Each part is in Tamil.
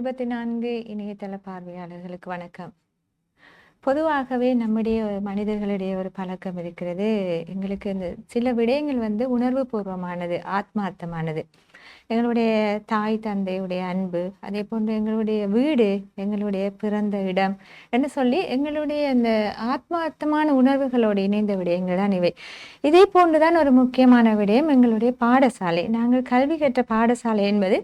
இருபத்தி நான்கு இணையதள பார்வையாளர்களுக்கு வணக்கம். பொதுவாகவே நம்முடைய மனிதர்களுடைய ஒரு பழக்கம் இருக்கிறது. எங்களுக்கு இந்த சில விடயங்கள் வந்து உணர்வு பூர்வமானது ஆத்மார்த்தமானது. எங்களுடைய தாய் தந்தையுடைய அன்பு அதே போன்று எங்களுடைய வீடு எங்களுடைய பிறந்த இடம் என்று சொல்லி எங்களுடைய அந்த ஆத்மார்த்தமான உணர்வுகளோடு இணைந்த விடயங்கள் தான் இவை. இதே போன்றுதான் ஒரு முக்கியமான விடயம் எங்களுடைய பாடசாலை. நாங்கள் கல்வி கற்ற பாடசாலை என்பது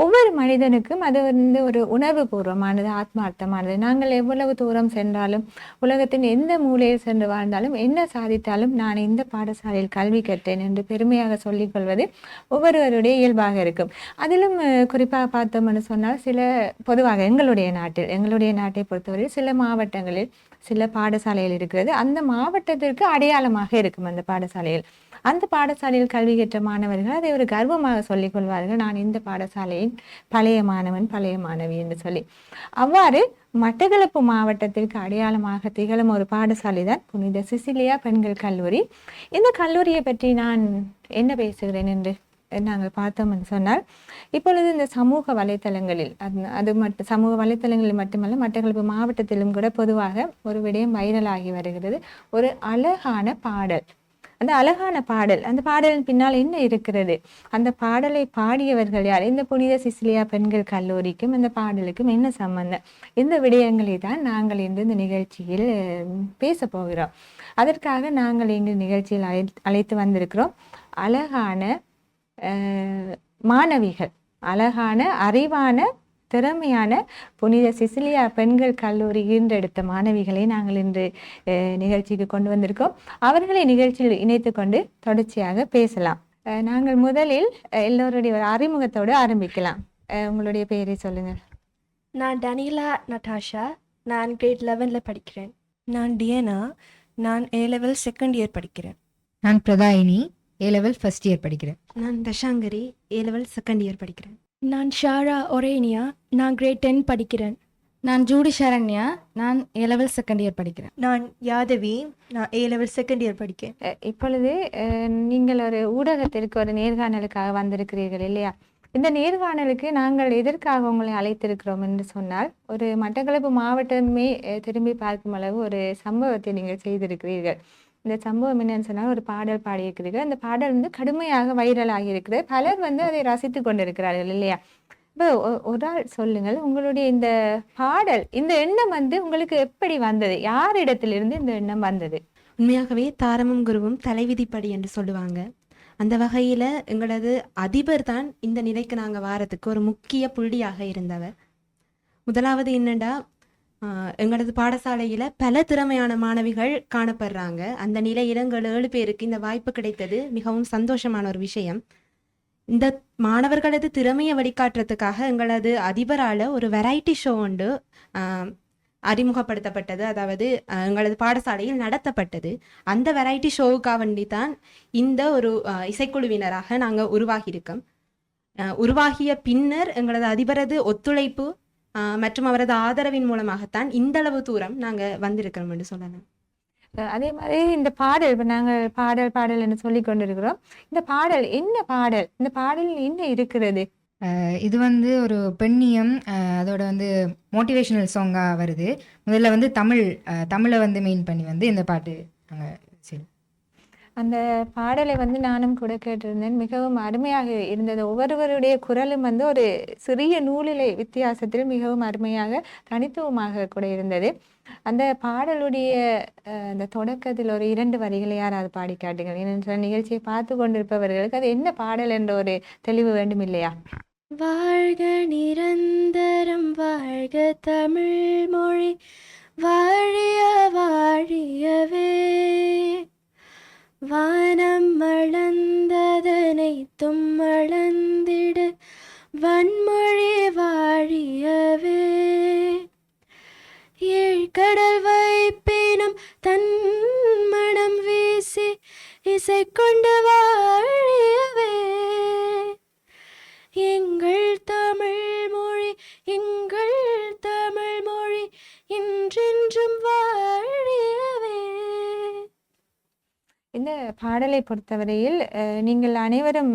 ஒவ்வொரு மனிதனுக்கும் அது வந்து ஒரு உணர்வு பூர்வமானது ஆத்மார்த்தமானது. நாங்கள் எவ்வளவு தூரம் சென்றாலும் உலகத்தின் எந்த மூலையில் சென்று வாழ்ந்தாலும் என்ன சாதித்தாலும் நான் இந்த பாடசாலையில் கல்வி கற்றேன் என்று பெருமையாக சொல்லிக் கொள்வது ஒவ்வொருவருடைய இயல்பாக இருக்கும். அதிலும் குறிப்பாக பார்த்தோம்னு சொன்னால் சில பொதுவாக எங்களுடைய நாட்டில் எங்களுடைய நாட்டை பொறுத்தவரையில் சில மாவட்டங்களில் சில பாடசாலைகள் இருக்கிறது. அந்த மாவட்டத்திற்கு அடையாளமாக இருக்கும் அந்த பாடசாலையில் அந்த பாடசாலையில் கல்வி கற்ற மாணவர்கள் அதை ஒரு கர்வமாக சொல்லிக் கொள்வார்கள். நான் இந்த பாடசாலையின் பழைய மாணவன் பழைய மாணவி என்று சொல்லி. அவ்வாறு மட்டக்களப்பு மாவட்டத்திற்கு அடையாளமாக திகழும் ஒரு பாடசாலை தான் புனித சிசிலியா பெண்கள் கல்லூரி. இந்த கல்லூரியை பற்றி நான் என்ன பேசுகிறேன் என்று நாங்கள் பார்த்தோம்னு சொன்னால் இப்பொழுது இந்த சமூக வலைத்தளங்களில் அது அது மட்டும் சமூக வலைத்தளங்களில் மட்டுமல்ல மட்டக்களப்பு மாவட்டத்திலும் கூட பொதுவாக ஒரு விடயம் வைரலாகி வருகிறது. ஒரு அழகான பாடல். அந்த அழகான பாடல் அந்த பாடலின் பின்னால் என்ன இருக்கிறது? அந்த பாடலை பாடியவர்கள் யார்? இந்த புனித சிசிலியா பெண்கள் கல்லூரிக்கும் இந்த பாடலுக்கும் என்ன சம்பந்தம்? இந்த விடயங்களை தான் நாங்கள் இன்று இந்த நிகழ்ச்சியில் பேச போகிறோம். அதற்காக நாங்கள் இங்கு நிகழ்ச்சியில் அழை அழைத்து வந்திருக்கிறோம். அழகான மாணவிகள் அழகான அறிவான திறமையான புனித சிசிலியா பெண்கள் கல்லூரி ஈன்றெடுத்த மாணவிகளை நாங்கள் இன்று நிகழ்ச்சிக்கு கொண்டு வந்திருக்கோம். அவர்களை நிகழ்ச்சியில் இணைத்து கொண்டு தொடர்ச்சியாக பேசலாம். நாங்கள் முதலில் எல்லோருடைய ஒரு அறிமுகத்தோடு ஆரம்பிக்கலாம். உங்களுடைய பெயரை சொல்லுங்க நான் டனிலா நட்டாஷா. நான் கிரேட் லெவனில் படிக்கிறேன். நான் டியனா. நான் ஏ லெவல் செகண்ட் இயர் படிக்கிறேன். நான் Pradayini. A level first year படிக்கிறேன். நான் Thashangari A level second year படிக்கிறேன். நான் ஷாரா ஒரேனியா நான் கிரேட் டென் படிக்கிறேன். நான் ஜூடி சரண்யா நான் ஏ லெவல் செகண்ட் இயர் படிக்கிறேன். நான் யாதவி நான் ஏ லெவல் செகண்ட் இயர் படிக்கிறேன். இப்பொழுது நீங்கள் ஒரு ஊடகத்திற்கு ஒரு நேர்காணலுக்காக வந்திருக்கிறீர்கள் இல்லையா? இந்த நேர்காணலுக்கு நாங்கள் எதற்காக உங்களை அழைத்திருக்கிறோம் என்று சொன்னால் ஒரு மட்டக்களப்பு மாவட்டமே திரும்பி பார்க்கும் அளவு ஒரு சம்பவத்தை நீங்கள் செய்திருக்கிறீர்கள். இந்த சம்பவம் என்னன்னு சொன்னால் ஒரு பாடல் பாடியிருக்கிறது. அந்த பாடல் வந்து கடுமையாக வைரல் ஆகியிருக்கிறது பலர் வந்து அதை ரசித்து கொண்டிருக்கிறார்கள் இல்லையா? இப்போ ஒரு ஆள் சொல்லுங்கள். உங்களுடைய இந்த பாடல் இந்த எண்ணம் வந்து உங்களுக்கு எப்படி வந்தது? யாரிடத்திலிருந்து இந்த எண்ணம் வந்தது? உண்மையாகவே தாரமும் குருவும் தலைவிதிப்படி என்று சொல்லுவாங்க. அந்த வகையில் எங்களது அதிபர் தான் இந்த நிலைக்கு நாங்கள் வாரத்துக்கு ஒரு முக்கிய புள்ளியாக இருந்தவர். முதலாவது என்னண்டா எங்களது பாடசாலையில் பல திறமையான மாணவிகள் காணப்படுறாங்க. அந்த நிலையில் எங்கள் ஏழு பேருக்கு இந்த வாய்ப்பு கிடைத்தது. மிகவும் சந்தோஷமான ஒரு விஷயம். இந்த மாணவர்களது திறமையை வழிகாட்டுறதுக்காக எங்களது அதிபரால் ஒரு வெரைட்டி ஷோ உண்டு அறிமுகப்படுத்தப்பட்டது. அதாவது எங்களது பாடசாலையில் நடத்தப்பட்டது. அந்த வெரைட்டி ஷோவுக்காக வேண்டி தான் இந்த ஒரு இசைக்குழுவினராக நாங்கள் உருவாகியிருக்கோம். உருவாகிய பின்னர் எங்களது அதிபரது ஒத்துழைப்பு மற்றும் அவரது ஆதரவின் மூலமாகத்தான் இந்த அளவு தூரம் நாங்கள் வந்திருக்கிறோம் என்று சொல்லலாம். அதே மாதிரி இந்த பாடல் இப்போ நாங்கள் பாடல் பாடல் என்று சொல்லி கொண்டிருக்கிறோம். இந்த பாடல் என்ன பாடல்? இந்த பாடலில் என்ன இருக்கிறது? இது வந்து ஒரு பெண்ணியம் அதோட வந்து மோட்டிவேஷனல் சாங்காக வருது. முதல்ல வந்து தமிழ் தமிழை வந்து மெயின் பண்ணி வந்து இந்த பாட்டு நாங்கள் அந்த பாடலை வந்து நானும் கூட கேட்டிருந்தேன். மிகவும் அருமையாக இருந்தது. ஒவ்வொருவருடைய குரலும் வந்து ஒரு சிறிய நூலிலை வித்தியாசத்தில் மிகவும் அருமையாக தனித்துவமாக கூட இருந்தது. அந்த பாடலுடைய அந்த தொடக்கத்தில் ஒரு இரண்டு வரிகளை யாராவது பாடி காட்டுங்கள். ஏனென்றால் நிகழ்ச்சியை பார்த்து கொண்டிருப்பவர்களுக்கு அது என்ன பாடல் என்ற ஒரு தெளிவு வேண்டும் இல்லையா? வாழ்க நிரந்தரம் வாழ்க தமிழ் மொழி வாழிய வாழியவே. வானம் மளந்ததனைத்தும் மளந்திடு வன்மொழி வாழியவே. ஏழ்கடல் வைப்பினும் தன் மனம் வீசி இசை கொண்டு வாழியவே பாடலை பொறுத்தவரையில் நீங்கள் அனைவரும்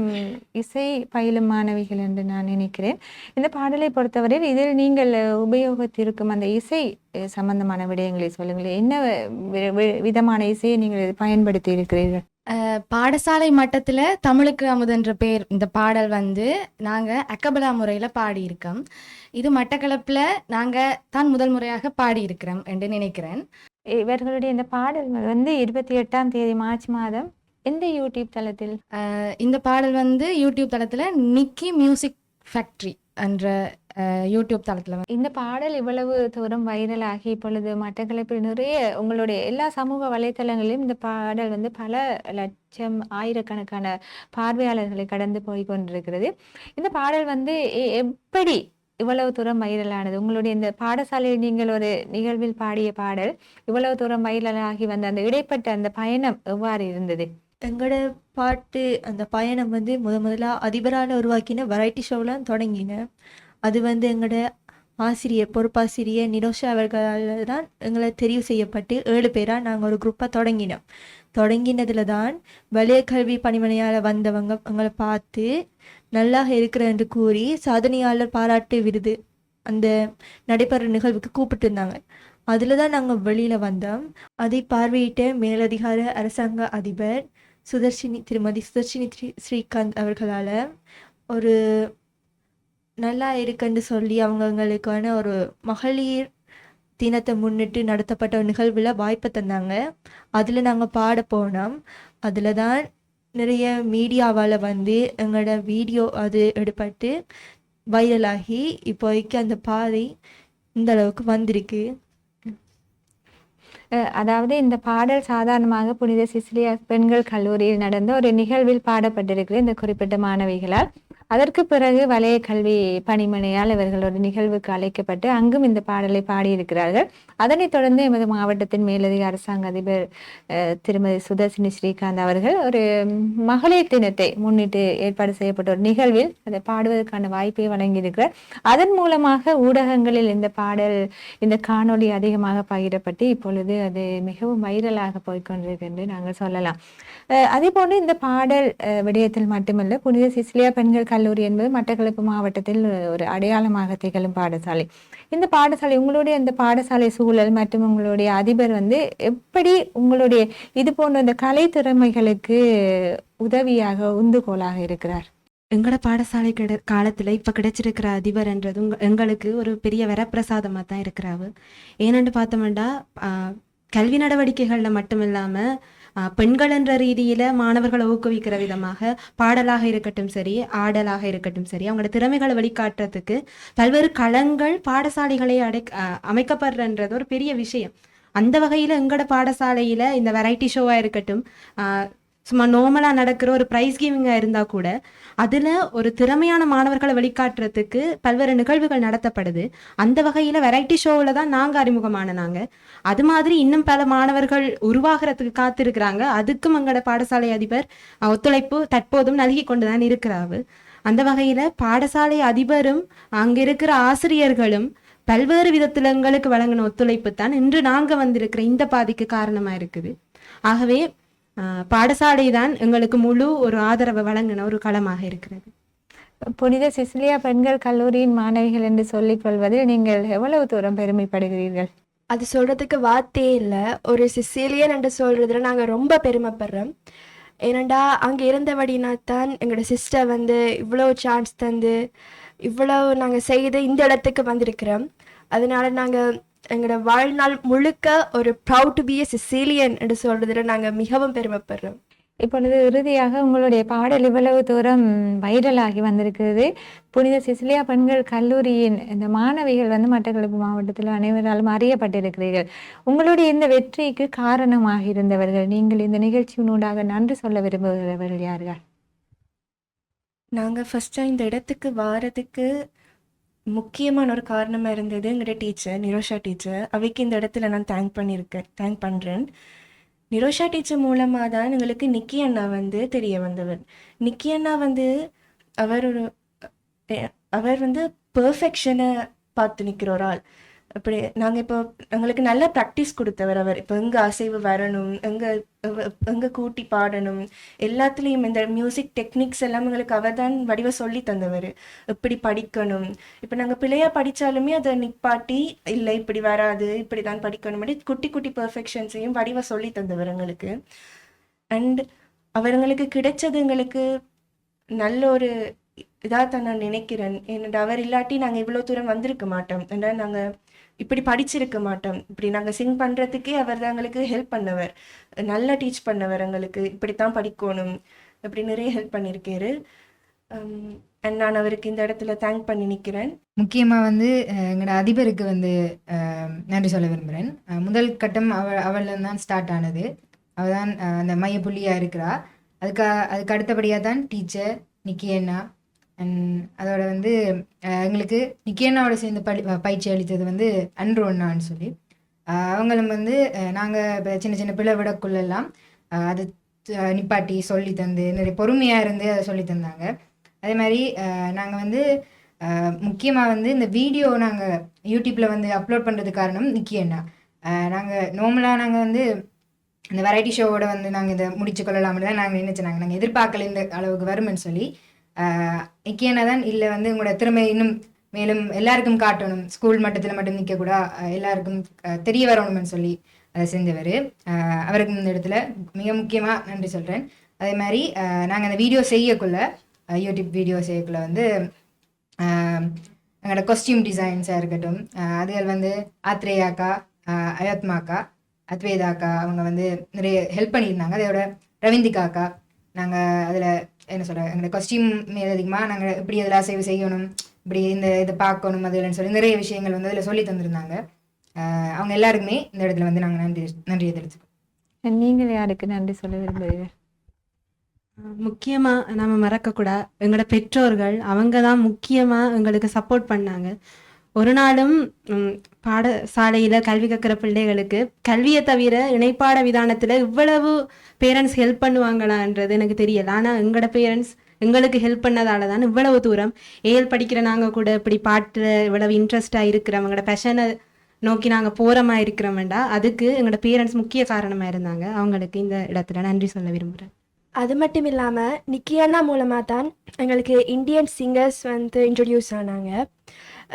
இசை பயிலும் மாணவிகள் என்று நான் நினைக்கிறேன். இந்த பாடலை பொறுத்தவரையில் இதில் நீங்கள் அஹ், உபயோகித்திருக்கும் அந்த இசை சம்பந்தமான விடயங்களை சொல்லுங்களேன். என்ன வி- வி- விதமான இசையை நீங்கள் பயன்படுத்தி இருக்கிறீர்கள்? பாடசாலை மட்டத்தில் தமிழுக்கு அமுதன்ற பேர் இந்த பாடல் வந்து நாங்கள் அக்கபலா முறையில் பாடியிருக்கோம். இது மட்டக்களப்பில் நாங்கள் தான் முதல் முறையாக பாடியிருக்கிறோம் என்று நினைக்கிறேன். இவர்களுடைய இந்த பாடல் வந்து இருபத்தி எட்டாம் தேதி மார்ச் மாதம் எந்த யூடியூப் தளத்தில்? இந்த பாடல் வந்து யூடியூப் தளத்தில் நிக்கி மியூசிக் ஃபேக்ட்ரி என்ற யூடியூப் தளத்தில் இந்த பாடல் இவ்வளவு தூரம் வைரலாகி இப்பொழுது மட்டக்களப்பில் நிறைய உங்களுடைய எல்லா சமூக வலைத்தளங்களிலும் இந்த பாடல் வந்து பல லட்சம் ஆயிரக்கணக்கான பார்வையாளர்களை கடந்து போய் கொண்டிருக்கிறது. இந்த பாடல் வந்து எப்படி இவ்வளவு தூரம் வைரலானது உங்களுடைய இந்த பாடசாலையில் நீங்கள் ஒரு நிகழ்வில் பாடிய பாடல் இவ்வளவு தூரம் வைரலாகி வந்த அந்த இடைப்பட்ட அந்த பயணம் எவ்வாறு இருந்தது? எங்களோட பாட்டு அந்த பயணம் வந்து முத முதலாக அதிபரால் உருவாக்கின வெரைட்டி ஷோவில் தொடங்கினேன் அது வந்து எங்களோட ஆசிரியர் பொறுப்பாசிரியர் நிரோஷா அவர்களால் தான் எங்களை தெரிவு செய்யப்பட்டு ஏழு பேராக நாங்கள் ஒரு குரூப்பாக தொடங்கினோம். தொடங்கினதில் தான் வலிய கல்வி பணிமனையால் வந்தவங்க எங்களை பார்த்து நல்லா இருக்கிற என்று கூறி சாதனையாளர் பாராட்டு விருது அந்த நடைபெற நிகழ்வுக்கு கூப்பிட்டு இருந்தாங்க அதில் தான் நாங்கள் வெளியில் வந்தோம். அதை பார்வையிட்ட மேலதிகார அரசாங்க அதிபர் சுதர்ஷினி திருமதி சுதர்ஷினி ஸ்ரீ- ஸ்ரீகாந்த் அவர்களால் ஒரு நல்லா இருக்குன்னு சொல்லி அவங்கவுங்களுக்கான ஒரு மகளிர் தினத்தை முன்னிட்டு நடத்தப்பட்ட ஒரு நிகழ்வில் வாய்ப்பை தந்தாங்க. அதில் நாங்கள் பாட போனோம். அதில் தான் நிறைய மீடியாவால் வந்து எங்களோட வீடியோ அது எடுப்பட்டு வைரலாகி இப்போதைக்கு அந்த பாதை இந்த அளவுக்கு வந்திருக்கு. அதாவது இந்த பாடல் சாதாரணமாக புனித சிசிலியா பெண்கள் கல்லூரியில் நடந்த ஒரு நிகழ்வில் பாடப்பட்டிருக்கிறது இந்த குறிப்பிட்ட மாணவிகளால். அதற்கு பிறகு வலய கல்வி பணிமனையால் இவர்களோட நிகழ்வுக்கு அழைக்கப்பட்டு அங்கும் இந்த பாடலை பாடியிருக்கிறார்கள். அதனைத் தொடர்ந்து எமது மாவட்டத்தின் மேலதிக அரசாங்க அதிபர் திருமதி சுதர்சினி ஸ்ரீகாந்த் அவர்கள் ஒரு மகளிர் தினத்தை முன்னிட்டு ஏற்பாடு செய்யப்பட்ட ஒரு நிகழ்வில் அதை பாடுவதற்கான வாய்ப்பை வழங்கியிருக்கிறார். அதன் மூலமாக ஊடகங்களில் இந்த பாடல் இந்த காணொளி அதிகமாக பகிரப்பட்டு இப்பொழுது அது மிகவும் வைரலாக போய்க்கொண்டிருக்கு என்று நாங்கள் சொல்லலாம். அதே போன்று இந்த பாடல் விடயத்தில் மட்டுமல்ல புனித சிசிலியா பெண்கள் கல்லூரி என்பது மட்டக்களப்பு மாவட்டத்தில் ஒரு அடையாளமாக திகழும் பாடசாலை. இந்த பாடசாலை உங்களுடைய இந்த பாடசாலை சூழல் மற்றும் உங்களுடைய அதிபர் வந்து எப்படி உங்களுடைய இது போன்ற இந்த கலை திறமைகளுக்கு உதவியாக உந்துகோலாக இருக்கிறார்? எங்களோட பாடசாலை கிட காலத்தில் இப்போ கிடைச்சிருக்கிற அதிபர்ன்றது எங்களுக்கு ஒரு பெரிய வரப்பிரசாதமாக தான் இருக்கிறாவு ஏனென்று பார்த்தோம்னா கல்வி நடவடிக்கைகளில் மட்டும் இல்லாமல் பெண்கள் என்ற ரீதியில் மாணவர்களை ஊக்குவிக்கிற விதமாக பாடலாக இருக்கட்டும் சரி ஆடலாக இருக்கட்டும் சரி அவங்களோட திறமைகளை வெளிக்காட்டுறதுக்கு பல்வேறு களங்கள் பாடசாலைகளை அடை அமைக்கப்படுறன்றது ஒரு பெரிய விஷயம். அந்த வகையில் எங்களோட பாடசாலையில் இந்த வெரைட்டி ஷோவாக இருக்கட்டும் ஆஹ், சும்மா நார்மலாக நடக்கிற ஒரு ப்ரைஸ் கிவிங்காக இருந்தால் கூட அதில் ஒரு திறமையான மாணவர்களை வெளிக்காட்டுறதுக்கு பல்வேறு நிகழ்வுகள் நடத்தப்படுது. அந்த வகையில் வெரைட்டி ஷோவில் தான் நாங்கள் அறிமுகமான நாங்கள் அது மாதிரி இன்னும் பல மாணவர்கள் உருவாகிறதுக்கு காத்திருக்கிறாங்க. அதுக்கும் எங்களோட பாடசாலை அதிபர் ஒத்துழைப்பு தற்போதும் நல்கி கொண்டு தான் இருக்கிறாரு. அந்த வகையில் பாடசாலை அதிபரும் அங்கே இருக்கிற ஆசிரியர்களும் பல்வேறு விதத்தில் எங்களுக்கு வழங்கின ஒத்துழைப்பு தான் இன்று நாங்கள் வந்திருக்கிற இந்த பாதிக்கு காரணமாக இருக்குது. ஆகவே பாடசாலை தான் எங்களுக்கு முழு ஒரு ஆதரவை வழங்கின ஒரு களமாக இருக்கிறது. புனித சிசிலியா பெண்கள் கல்லூரியின் மாணவிகள் என்று சொல்லிக் கொள்வதில் நீங்கள் எவ்வளவு தூரம் பெருமைப்படுகிறீர்கள்? அது சொல்கிறதுக்கு வார்த்தையே இல்லை. ஒரு சிசிலியன் என்று சொல்கிறதுல நாங்கள் ரொம்ப பெருமைப்படுறோம். ஏனண்டா அங்கே இருந்தபடினா தான் எங்களோட சிஸ்டர் வந்து இவ்வளோ சான்ஸ் தந்து இவ்வளோ நாங்கள் செய்து இந்த இடத்துக்கு வந்திருக்கிறோம். அதனால நாங்கள் எங்களோட வாழ்நாள் முழுக்க ஒரு proud to be a Sicilian என்று சொல்கிறதுல நாங்கள் மிகவும் பெருமைப்படுறோம். இப்பொழுது இறுதியாக உங்களுடைய பாடல் இவ்வளவு தூரம் வைரலாகி வந்திருக்கிறது. புனித சிசிலியா பெண்கள் கல்லூரியின் இந்த மாணவிகள் வந்து மட்டக்களப்பு மாவட்டத்தில் அனைவராலும் அறியப்பட்டிருக்கிறீர்கள். உங்களுடைய இந்த வெற்றிக்கு காரணமாக இருந்தவர்கள் நீங்கள் இந்த நிகழ்ச்சியினூடாக நன்றி சொல்ல விரும்புகிறவர்கள் யார்கள்? நாங்கள் ஃபஸ்ட்டு இந்த இடத்துக்கு வாரதுக்கு முக்கியமான ஒரு காரணமாக இருந்தது எங்களோட டீச்சர் நிரோஷா டீச்சர் அவைக்கு இந்த இடத்துல நான் தேங்க் பண்ணியிருக்கேன் தேங்க் பண்ணுறேன் நிரோஷா டீச்சர் மூலமாக தான் எங்களுக்கு நிக்கி அண்ணா வந்து தெரிய வந்தவர். நிக்கி அண்ணா வந்து அவர் ஒரு அவர் வந்து பெர்ஃபெக்ஷனை பார்த்து நிற்கிற ஒரு ஆள். அப்படி நாங்கள் இப்போ எங்களுக்கு நல்ல ப்ராக்டிஸ் கொடுத்தவர் அவர். இப்போ எங்கே அசைவு வரணும் எங்கே எங்கே கூட்டி பாடணும் எல்லாத்துலேயும் இந்த மியூசிக் டெக்னிக்ஸ் எல்லாம் எங்களுக்கு அவர் தான் வடிவ சொல்லி தந்தவர். இப்படி படிக்கணும் இப்போ நாங்கள் பிள்ளையாக படித்தாலுமே அதை நிப்பாட்டி இல்லை இப்படி வராது இப்படி தான் படிக்கணும் குட்டி குட்டி பர்ஃபெக்ஷன்ஸையும் வடிவ சொல்லி தந்தவர் எங்களுக்கு. அண்ட் அவர் எங்களுக்கு கிடைச்சது எங்களுக்கு நல்ல ஒரு இதாக தான் நான் நினைக்கிறேன். என்னோட அவர் இல்லாட்டி நாங்கள் இவ்வளோ தூரம் வந்திருக்க மாட்டோம். ஏன்னா நாங்கள் இப்படி படிச்சிருக்க மாட்டோம். இப்படி நாங்கள் சிங் பண்ணுறதுக்கே அவர் தான் எங்களுக்கு ஹெல்ப் பண்ணவர். நல்லா டீச் பண்ணவர் எங்களுக்கு. இப்படித்தான் படிக்கணும். இப்படி நிறைய ஹெல்ப் பண்ணியிருக்காரு. அண்ட் நான் அவருக்கு இந்த இடத்துல தேங்க் பண்ணி நிற்கிறேன் முக்கியமாக வந்து எங்களோட அதிபருக்கு வந்து நன்றி சொல்ல விரும்புகிறேன் முதல் கட்டம் அவ அவளில் தான் ஸ்டார்ட் ஆனது. அவள் தான் அந்த மையப்புள்ளியாக இருக்கிறா. அதுக்கு அதுக்கு அடுத்தபடியாக தான் டீச்சர் நிக்கி அண்ணா அதோட வந்து எங்களுக்கு நிக்கேனாவோட சேர்ந்து படி பயிற்சி அளித்தது வந்து அன்று ஒன்னான்னு சொல்லி. அவங்களும் வந்து நாங்கள் இப்போ சின்ன சின்ன பிள்ளை விடக்குள்ளெல்லாம் அது நிப்பாட்டி சொல்லி தந்து நிறைய பொறுமையாக இருந்து அதை சொல்லி தந்தாங்க. அதே மாதிரி நாங்கள் வந்து முக்கியமாக வந்து இந்த வீடியோ நாங்கள் யூடியூப்பில் வந்து அப்லோட் பண்ணுறதுக்கு காரணம் நிக்கியண்ணா நாங்கள் நார்மலாக நாங்கள் வந்து இந்த வெரைட்டி ஷோவோட வந்து நாங்கள் இதை முடிச்சு கொள்ளலாம்னு தான் நாங்கள் நினைச்சோம். நாங்கள் நாங்கள் எதிர்பார்க்கல இந்த அளவுக்கு வரும்னு சொல்லி நிக்கி இல்லை வந்து உங்களோட திறமை இன்னும் மேலும் எல்லாருக்கும் காட்டணும். ஸ்கூல் மட்டத்தில் மட்டும் நிற்கக்கூடா எல்லாருக்கும் தெரிய வரணும்னு சொல்லி அதை செஞ்சவர். அவருக்கு இந்த இடத்துல மிக முக்கியமாக நன்றி சொல்கிறேன் அதே மாதிரி நாங்கள் அந்த வீடியோ செய்யக்குள்ள யூடியூப் வீடியோ செய்யக்குள்ள வந்து எங்களோட கொஸ்டியூம் டிசைன்ஸாக இருக்கட்டும் அதுகள் வந்து ஆத்ரேயாக்கா அயோத்மாக்கா அத்வேதாக்கா அவங்க வந்து நிறைய ஹெல்ப் பண்ணியிருந்தாங்க. அதோட ரவீந்திகாக்கா நாங்கள் அதில் என்ன சொல்ற எங்களோட கொஸ்டியூம் மேலதிகமாக நாங்கள் இப்படி அதில் அசைவு செய்யணும் இப்படி இந்த இதை பார்க்கணும் அதுலன்னு சொல்லி நிறைய விஷயங்கள் வந்து அதில் சொல்லி தந்திருந்தாங்க. ஆஹ் அவங்க எல்லாருக்குமே இந்த இடத்துல வந்து நாங்கள் நன்றி நன்றியை தெரிவிச்சுக்கோம் நீங்கள் யாருக்கு நன்றி சொல்ல விரும்புகிறீர்கள்? முக்கியமாக நம்ம மறக்கக்கூடாது எங்களோட பெற்றோர்கள் அவங்க தான் முக்கியமாக எங்களுக்கு சப்போர்ட் பண்ணாங்க. ஒரு நாளும் ம், பாடசாலையில் கல்வி கற்கிற பிள்ளைகளுக்கு கல்வியை தவிர இணைப்பாட விதானத்தில் இவ்வளவு பேரண்ட்ஸ் ஹெல்ப் பண்ணுவாங்களான்றது எனக்கு தெரியல. ஆனால் எங்களோட பேரண்ட்ஸ் எங்களுக்கு ஹெல்ப் பண்ணதால தான் இவ்வளவு தூரம் ஏஎல் படிக்கிற நாங்கள் கூட இப்படி பாட்டில் இவ்வளவு இன்ட்ரெஸ்டாக இருக்கிறவங்களோட பேஷனை நோக்கி நாங்கள் போகிறோமா இருக்கிறவன்டா அதுக்கு எங்களோட பேரண்ட்ஸ் முக்கிய காரணமாக இருந்தாங்க. அவங்களுக்கு இந்த இடத்துல நன்றி சொல்ல விரும்புகிறேன் அது மட்டும் இல்லாமல் நிக்கியானா மூலமாக தான் எங்களுக்கு இந்தியன் சிங்கர்ஸ் வந்து இன்ட்ரடியூஸ் ஆனாங்க.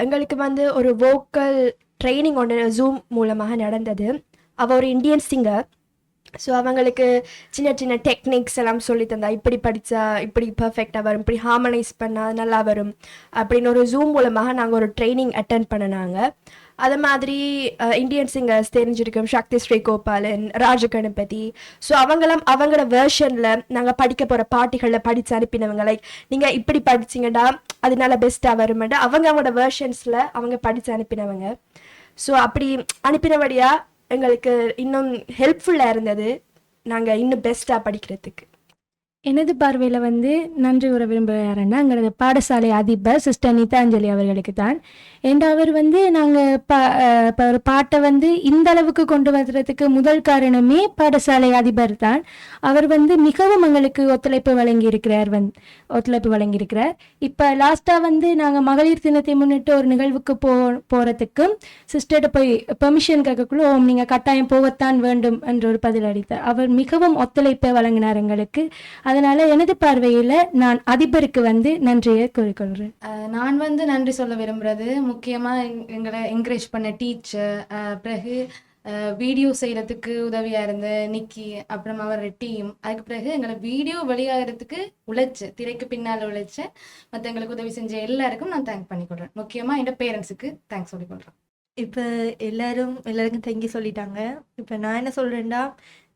எங்களுக்கு வந்து ஒரு வோக்கல் ட்ரைனிங் ஒன்று ஜூம் மூலமாக நடந்தது. அவள் ஒரு இந்தியன் சிங்கர் ஸோ அவங்களுக்கு சின்ன சின்ன டெக்னிக்ஸ் எல்லாம் சொல்லி தந்தா இப்படி படித்தா இப்படி பர்ஃபெக்டாக வரும் இப்படி ஹார்மனைஸ் பண்ணால் நல்லா வரும் அப்படின்னு ஒரு ஜூம் மூலமாக நாங்கள் ஒரு ட்ரைனிங் அட்டன் பண்ணினாங்க. அது மாதிரி இந்தியன் சிங்கர்ஸ் தெரிஞ்சிருக்கும். சக்தி ஸ்ரீகோபாலன் கோபாலன் ராஜ கணபதி ஸோ அவங்களாம் அவங்களோட வேர்ஷனில் நாங்கள் படிக்க போகிற பாட்டுகளில் படித்து அனுப்பினவங்க. லைக் நீங்கள் இப்படி படிச்சிங்கடா அது நல்லா பெஸ்ட்டாக வருமெண்டா அவங்க அவங்களோட வேர்ஷன்ஸில் அவங்க படித்து அனுப்பினவங்க. ஸோ அப்படி அனுப்பினபடியாக எங்களுக்கு இன்னும் ஹெல்ப்ஃபுல்லாக இருந்தது. நாங்கள் இன்னும் பெஸ்ட்டாக படிக்கிறதுக்கு. எனது பார்வையில் வந்து நன்றி உற விரும்புகிற யாருன்னா எங்களது பாடசாலை அதிபர் சிஸ்டர் நீதாஞ்சலி அவர்களுக்கு தான். என் அவர் வந்து நாங்கள் ப ஒரு பாட்டை வந்து இந்த அளவுக்கு கொண்டு வர்றதுக்கு முதல் காரணமே பாடசாலை அதிபர் தான். அவர் வந்து மிகவும் எங்களுக்கு ஒத்துழைப்பு வழங்கியிருக்கிறார் வந் ஒத்துழைப்பு வழங்கியிருக்கிறார். இப்போ லாஸ்ட்டாக வந்து நாங்கள் மகளிர் தினத்தை முன்னிட்டு ஒரு நிகழ்வுக்கு போ போகிறதுக்கும் சிஸ்டர்கிட்ட போய் பெர்மிஷன் கேட்கக்குள்ள ஓம் நீங்கள் கட்டாயம் போகத்தான் வேண்டும் என்ற ஒரு பதில் அளித்தார். அவர் மிகவும் ஒத்துழைப்பை வழங்கினார் எங்களுக்கு. அதனால எனது பார்வையில் நான் அதிபருக்கு வந்து நன்றியை கூறிக்கொள்கிறேன். நான் வந்து நன்றி சொல்ல விரும்புறது முக்கியமாக எங்களை என்கரேஜ் பண்ண டீச்சர் பிறகு வீடியோ செய்கிறதுக்கு உதவியாக இருந்த நிக்கி அப்புறம் அவர் டீம் அதுக்கு பிறகு எங்களை வீடியோ வெளியாகிறதுக்கு உழைச்சு திரைக்கு பின்னால் உழைச்ச மற்ற எங்களுக்கு உதவி செஞ்ச எல்லாருக்கும் நான் தேங்க் பண்ணிக்கொள்கிறேன் முக்கியமாக என் பேரண்ட்ஸுக்கு தேங்க்ஸ் சொல்லிக்கொள்கிறேன் இப்போ எல்லாரும் எல்லாருக்கும் தேங்கி சொல்லிட்டாங்க. இப்போ நான் என்ன சொல்கிறேன்டா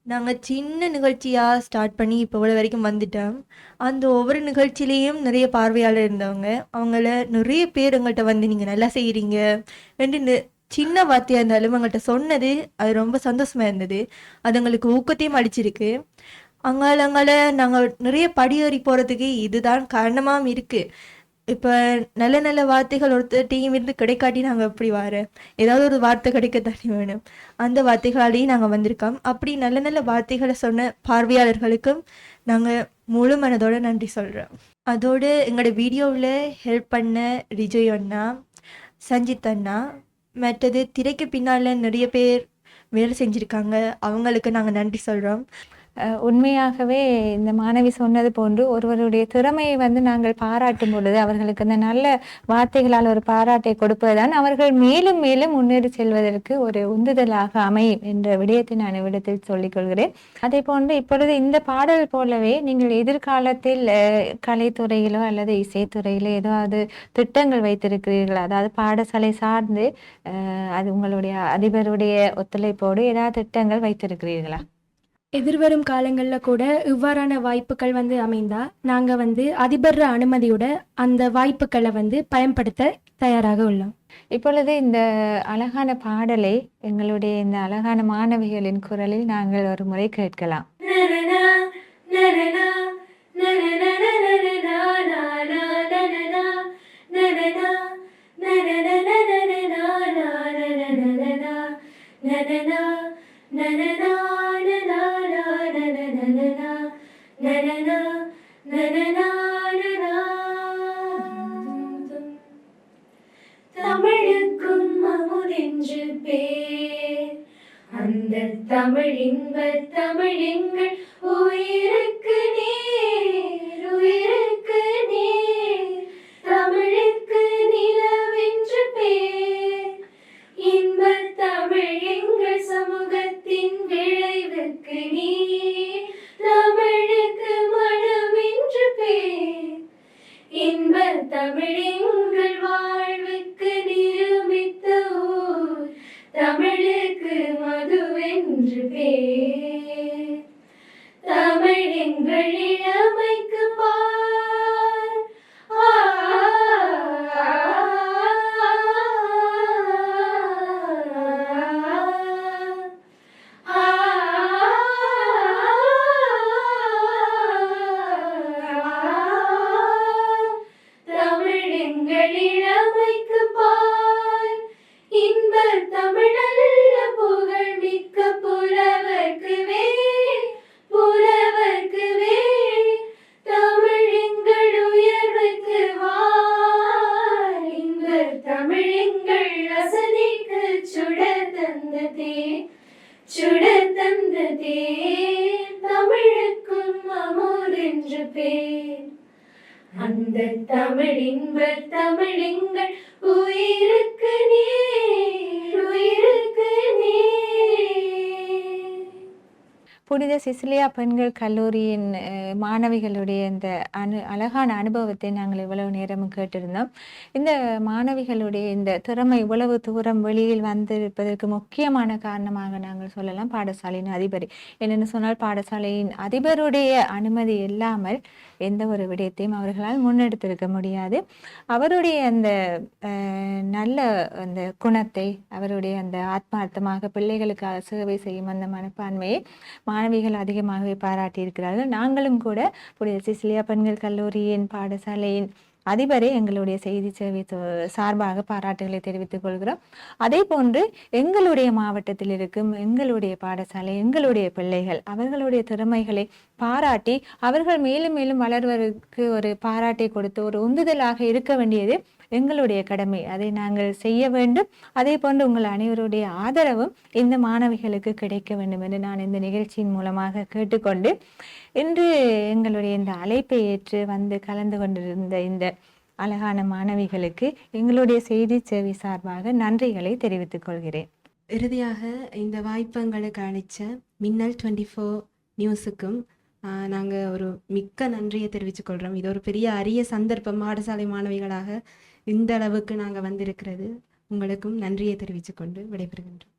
நாங்கள் சின்ன நிகழ்ச்சியாக ஸ்டார்ட் பண்ணி இப்போ இவ்வளோ வரைக்கும் வந்துட்டோம். அந்த ஒவ்வொரு நிகழ்ச்சியிலையும் நிறைய பார்வையாளர் இருந்தவங்க. அவங்கள நிறைய பேர் எங்கள்கிட்ட வந்து நீங்கள் நல்லா செய்கிறீங்க ரெண்டு சின்ன வார்த்தையாக இருந்தாலும் அவங்கள்ட்ட சொன்னது அது ரொம்ப சந்தோஷமாக இருந்தது. அது எங்களுக்கு ஊக்கத்தையும் அடிச்சிருக்கு அங்கால அங்கால நாங்கள் நிறைய படியேறி போகிறதுக்கு இதுதான் காரணமாகவும் இருக்குது இப்போ நல்ல நல்ல வார்த்தைகள் ஒருத்தர்ட்டையும் இருந்து கிடைக்காட்டி நாங்கள் எப்படி வர? ஏதாவது ஒரு வார்த்தை கிடைக்க தண்ணி வேணும். அந்த வார்த்தைகளாலேயும் நாங்கள் வந்திருக்கோம். அப்படி நல்ல நல்ல வார்த்தைகளை சொன்ன பார்வையாளர்களுக்கும் நாங்கள் முழு மனதோட நன்றி சொல்கிறோம் அதோடு எங்களோட வீடியோவில் ஹெல்ப் பண்ண ரிஜய் அண்ணா சஞ்சித் அண்ணா மற்றது திரைக்கு பின்னால் நிறைய பேர் வேலை செஞ்சுருக்காங்க. அவங்களுக்கு நாங்கள் நன்றி சொல்கிறோம் உண்மையாகவே இந்த மாணவி சொன்னது போன்று ஒருவருடைய திறமையை வந்து நாங்கள் பாராட்டும் பொழுது அவர்களுக்கு அந்த நல்ல வார்த்தைகளால் ஒரு பாராட்டை கொடுப்பதுதான் அவர்கள் மேலும் மேலும் முன்னேறி செல்வதற்கு ஒரு உந்துதலாக அமையும் என்ற விடயத்தை நான் இவ்விடத்தில் சொல்லிக் கொள்கிறேன். அதே போன்று இப்பொழுது இந்த பாடல் போலவே நீங்கள் எதிர்காலத்தில் கலைத்துறையிலோ அல்லது இசைத்துறையிலோ ஏதாவது திட்டங்கள் வைத்திருக்கிறீர்களா? அதாவது பாடசாலை சார்ந்து அது உங்களுடைய அதிபருடைய ஒத்துழைப்போடு ஏதாவது திட்டங்கள் வைத்திருக்கிறீர்களா? எதிர்வரும் காலங்களில் கூட இவ்வாறான வாய்ப்புகள் வந்து அமைந்தா நாங்கள் வந்து அதிபர் அனுமதியோட அந்த வாய்ப்புகளை வந்து பயன்படுத்த தயாராக உள்ளோம். இப்பொழுது இந்த அழகான பாடலை எங்களுடைய இந்த அழகான மாணவிகளின் குரலில் நாங்கள் ஒரு முறை கேட்கலாம். தமிழுக்கும் அமுதென்று பேர். அந்த தமிழின்ப தமிழிங்கள் உயிருக்கு அந்த தமிழ் இன்ப தமிழெங்கள் உயிருக்கு நீ புனித சிசிலியா பெண்கள் கல்லூரியின் மாணவிகளுடைய இந்த அனு அழகான அனுபவத்தை நாங்கள் இவ்வளவு நேரம் கேட்டிருந்தோம். இந்த மாணவிகளுடைய இந்த திறமை இவ்வளவு தூரம் வெளியில் வந்திருப்பதற்கு முக்கியமான காரணமாக நாங்கள் சொல்லலாம் பாடசாலையின் அதிபர். என்னென்னு சொன்னால் பாடசாலையின் அதிபருடைய அனுமதி இல்லாமல் எந்த ஒரு விடயத்தையும் அவர்களால் முன்னெடுத்திருக்க முடியாது. அவருடைய அந்த நல்ல அந்த குணத்தை அவருடைய அந்த ஆத்மார்த்தமாக பிள்ளைகளுக்காக சேவை செய்யும் அந்த மனப்பான்மையை மாணவிகள் அதிகமாகவே பாராட்டியிருக்கிறார்கள். நாங்களும் கூட புனித சிசிலியா பெண்கள் கல்லூரியின் பாடசாலையின் அதிபரை எங்களுடைய செய்தி சேவை சார்பாக பாராட்டுகளை தெரிவித்துக் கொள்கிறோம். அதே போன்று எங்களுடைய மாவட்டத்தில் இருக்கும் எங்களுடைய பாடசாலை எங்களுடைய பிள்ளைகள் அவர்களுடைய திறமைகளை பாராட்டி அவர்கள் மேலும் மேலும் வளர்வதற்கு ஒரு பாராட்டை கொடுத்து ஒரு உந்துதலாக இருக்க வேண்டியது எங்களுடைய கடமை. அதை நாங்கள் செய்ய வேண்டும். அதே போன்று உங்கள் அனைவருடைய ஆதரவும் இந்த மாணவிகளுக்கு கிடைக்க வேண்டும் என்று நான் இந்த நிகழ்ச்சியின் மூலமாக கேட்டுக்கொண்டு இன்று எங்களுடைய இந்த அழைப்பை ஏற்று வந்து கலந்து கொண்டிருந்த இந்த அழகான மாணவிகளுக்கு எங்களுடைய செய்தி சேவை சார்பாக நன்றிகளை தெரிவித்துக் கொள்கிறேன். இறுதியாக இந்த வாய்ப்பங்களுக்கு அளித்த மின்னல் டுவெண்ட்டி ஃபோர் நியூஸுக்கும் நாங்கள் ஒரு மிக்க நன்றியை தெரிவித்துக்கொள்கிறோம் இது ஒரு பெரிய அரிய சந்தர்ப்பம். பாடசாலை மாணவிகளாக இந்த அளவுக்கு நாங்கள் வந்திருக்கிறது. உங்களுக்கும் நன்றியை தெரிவித்துக்கொண்டு விடைபெறுகின்றோம்.